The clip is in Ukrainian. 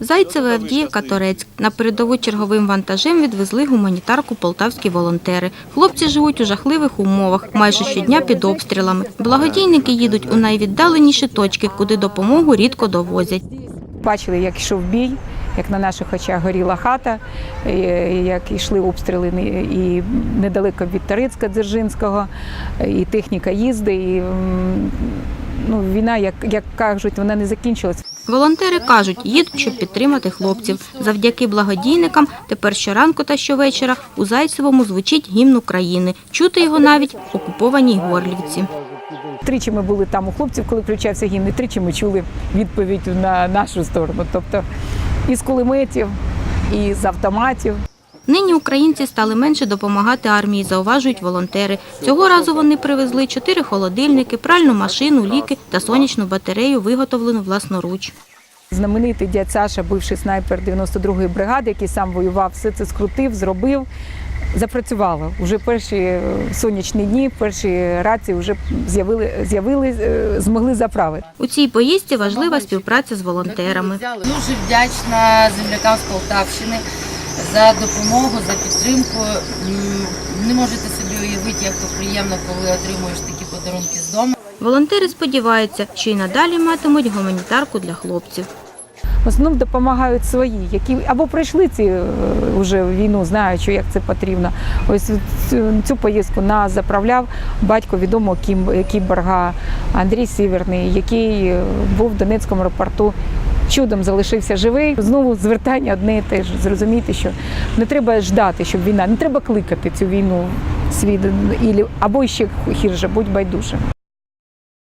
Зайцеве, Авдіївка, Торецьк. На передову черговим вантажем відвезли гуманітарку полтавські волонтери. Хлопці живуть у жахливих умовах, майже щодня під обстрілами. Благодійники їдуть у найвіддаленіші точки, куди допомогу рідко довозять. Бачили, як йшов бій, як на наших очах горіла хата, як йшли обстріли і недалеко від Тарицька Дзержинського, і техніка їзди. І, ну, війна, як, як кажуть, вона не закінчилась. Волонтери кажуть, їдуть, щоб підтримати хлопців. Завдяки благодійникам тепер щоранку та щовечора у Зайцевому звучить гімн України. Чути його навіть в окупованій Горлівці. Тричі ми були там у хлопців, коли включався гімн, і тричі ми чули відповідь на нашу сторону. Тобто із кулеметів, і з автоматів. Нині українці стали менше допомагати армії, зауважують волонтери. Цього разу вони привезли чотири холодильники, пральну машину, ліки та сонячну батарею, виготовлену власноруч. Знаменитий дядь Саша, бивший снайпер 92-ї бригади, який сам воював, все це скрутив, зробив. Запрацювало. Уже перші е, сонячні дні, перші рації вже з'явили, з'явили, е, змогли заправити. У цій поїздці важлива співпраця з волонтерами. Дуже вдячна землякам з Полтавщини за допомогу, за підтримку. Не можете собі уявити, як то приємно, коли отримуєш такі подарунки з дому. Волонтери сподіваються, що й надалі матимуть гуманітарку для хлопців. В основному допомагають свої, які або пройшли ці е, вже війну, знаючи, як це потрібно. Ось цю, цю поїздку нас заправляв батько відомого кім- кіборга Андрій Сіверний, який е, був в Донецькому аеропорту. Чудом залишився живий. Знову звертання одне і те ж. Зрозуміти, що не треба ждати, щоб війна, не треба кликати цю війну в світ, або ще хірше, будь байдуже.